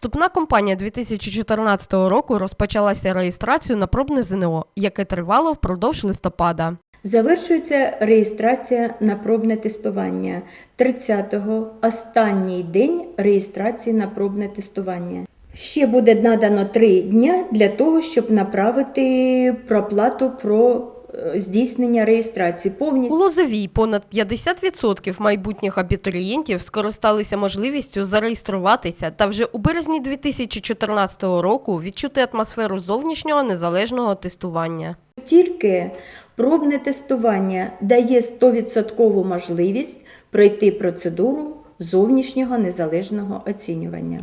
Вступна кампанія 2014 року розпочалася реєстрацію на пробне ЗНО, яке тривало впродовж листопада. Завершується реєстрація на пробне тестування. 30-го останній день реєстрації на пробне тестування. Ще буде надано 3 дня для того, щоб направити проплату про здійснення реєстрації. Повністю У Лозовій понад 50% майбутніх абітурієнтів скористалися можливістю зареєструватися та вже у березні 2014 року відчути атмосферу зовнішнього незалежного тестування. тільки пробне тестування дає 100% можливість пройти процедуру зовнішнього незалежного оцінювання.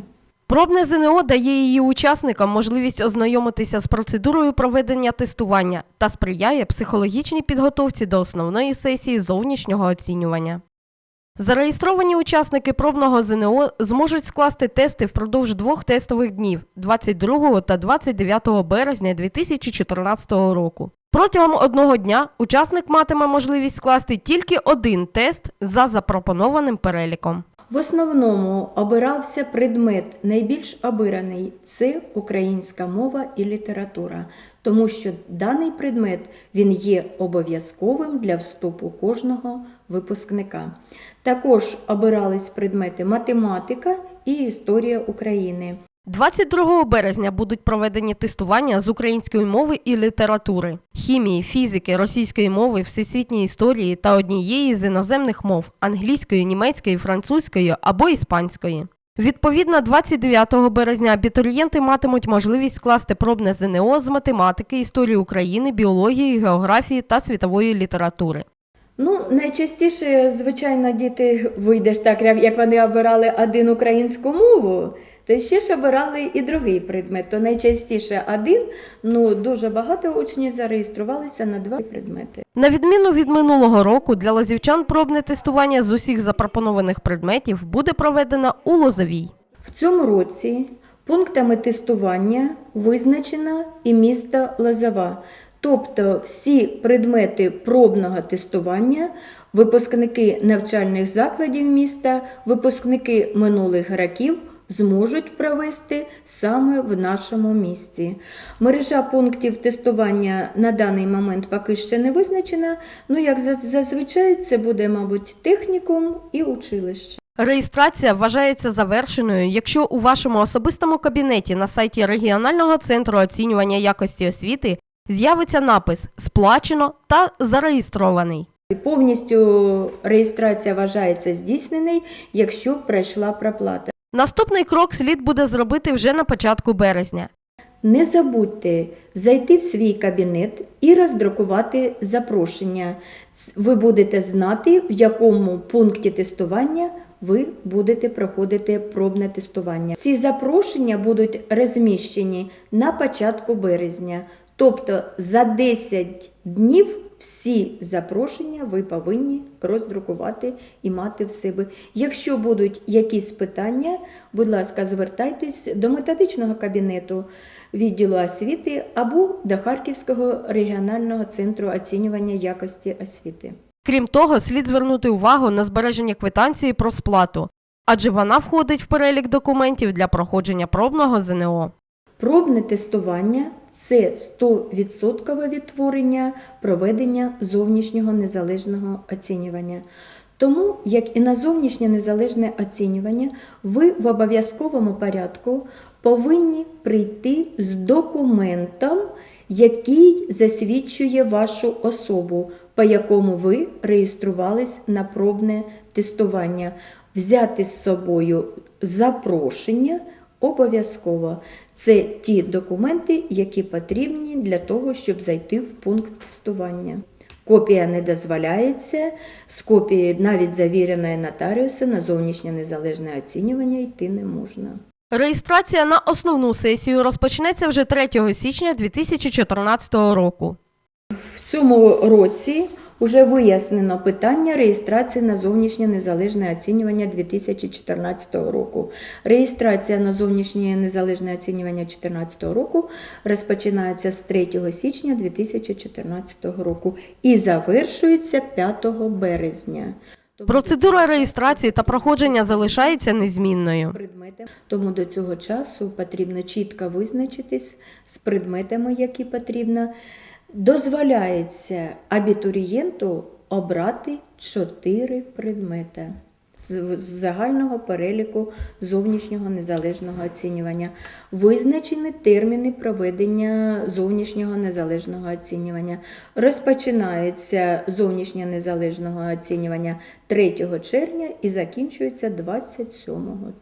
Пробне ЗНО дає її учасникам можливість ознайомитися з процедурою проведення тестування та сприяє психологічній підготовці до основної сесії зовнішнього оцінювання. Зареєстровані учасники пробного ЗНО зможуть скласти тести впродовж двох тестових днів 22 та 29 березня 2014 року. Протягом одного дня учасник матиме можливість скласти тільки один тест за запропонованим переліком. В основному обирався предмет найбільш обираний це українська мова і література, тому що даний предмет він є обов'язковим для вступу кожного випускника. Також обирались предмети математика і історія України. 22 березня будуть проведені тестування з української мови і літератури, хімії, фізики, російської мови, всесвітньої історії та однієї з іноземних мов англійської, німецької, французької або іспанської. Відповідно, 29 березня абітурієнти матимуть можливість скласти пробне ЗНО з математики, історії України, біології, географії та світової літератури. Ну, найчастіше, звичайно, діти вийдеш так, як вони обирали один українську мову, то ще ж обирали і другий предмет. То найчастіше один, ну дуже багато учнів зареєструвалися на два предмети. На відміну від минулого року, для лозівчан пробне тестування з усіх запропонованих предметів буде проведено у Лозовій. В цьому році пунктами тестування визначено і місто Лозова. Тобто всі предмети пробного тестування, випускники навчальних закладів міста, випускники минулих років зможуть провести саме в нашому місті. Мережа пунктів тестування на даний момент поки ще не визначена. Ну, як зазвичай, це буде, мабуть, технікум і училище. Реєстрація вважається завершеною, якщо у вашому особистому кабінеті на сайті регіонального центру оцінювання якості освіти з'явиться напис Сплачено та зареєстрований. Повністю реєстрація вважається здійсненою, якщо пройшла проплата. Наступний крок слід буде зробити вже на початку березня. Не забудьте зайти в свій кабінет і роздрукувати запрошення. Ви будете знати, в якому пункті тестування ви будете проходити пробне тестування. Ці запрошення будуть розміщені на початку березня, тобто за 10 днів. Всі запрошення ви повинні роздрукувати і мати в себе. Якщо будуть якісь питання, будь ласка, звертайтесь до методичного кабінету відділу освіти або до Харківського регіонального центру оцінювання якості освіти. Крім того, слід звернути увагу на збереження квитанції про сплату, адже вона входить в перелік документів для проходження пробного ЗНО. Пробне тестування це 100% відтворення проведення зовнішнього незалежного оцінювання. Тому, як і на зовнішнє незалежне оцінювання, ви в обов'язковому порядку повинні прийти з документом, який засвідчує вашу особу, по якому ви реєструвались на пробне тестування, взяти з собою запрошення. Обов'язково це ті документи, які потрібні для того, щоб зайти в пункт тестування. Копія не дозволяється, з копією навіть завіреної нотаріуса на зовнішнє незалежне оцінювання йти не можна. Реєстрація на основну сесію розпочнеться вже 3 січня 2014 року. В цьому році вже вияснено питання реєстрації на зовнішнє незалежне оцінювання 2014 року. Реєстрація на зовнішнє незалежне оцінювання 2014 року розпочинається з 3 січня 2014 року і завершується 5 березня. Процедура реєстрації та проходження залишається незмінною. Тому до цього часу потрібно чітко визначитись з предметами, які потрібно. Дозволяється абітурієнту обрати чотири предмети з загального переліку зовнішнього незалежного оцінювання. Визначені терміни проведення зовнішнього незалежного оцінювання. Розпочинається зовнішнє незалежного оцінювання 3 червня і закінчується 27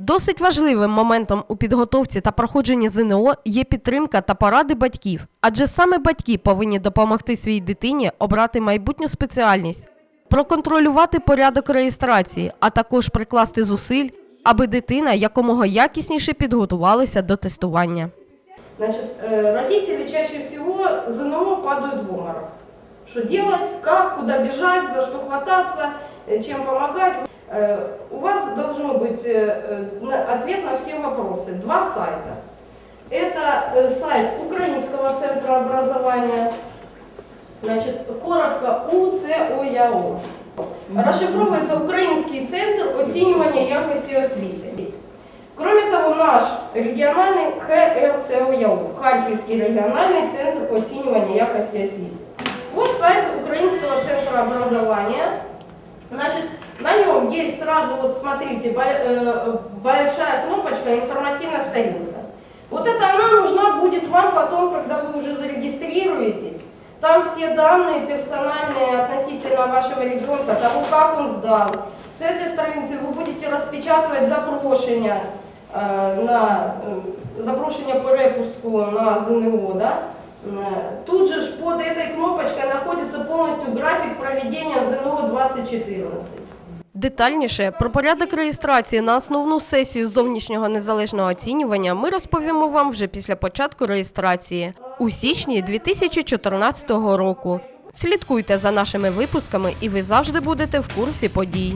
Досить важливим моментом у підготовці та проходженні ЗНО є підтримка та поради батьків, адже саме батьки повинні допомогти своїй дитині обрати майбутню спеціальність, проконтролювати порядок реєстрації, а також прикласти зусиль, аби дитина якомога якісніше підготувалася до тестування. Значит, э, родители чаще всего ЗНО падают в обморок. Что делать, как, куда бежать, за что хвататься, э, чем помогать. Э, У вас должен быть э, э, на- ответ на все вопросы. Два сайта. Это э, сайт Украинского центра образования, значит, коротко УЦОЯО. Расшифровывается Український центр оцінювання якості освіти. Кроме того, наш регіональний ХРЦОЯУ, Харківський регіональний центр оцінювання якості освіти. Вот сайт Украинского центра образования. Значит, есть сразу, вот смотрите, э, большая кнопочка «Информативная старинка». Вот это она нужна будет вам потом, когда вы уже зарегистрируетесь. Там все данные персональные относительно вашего ребенка, того, как он сдал. С этой страницы вы будете распечатывать запрошення э, на э, запрошення перепустку на ЗНО. Да? Тут же под этой кнопочкой находится полностью график проведения ЗНО 2014. Детальніше про порядок реєстрації на основну сесію зовнішнього незалежного оцінювання ми розповімо вам вже після початку реєстрації у січні 2014 року. Слідкуйте за нашими випусками, і ви завжди будете в курсі подій.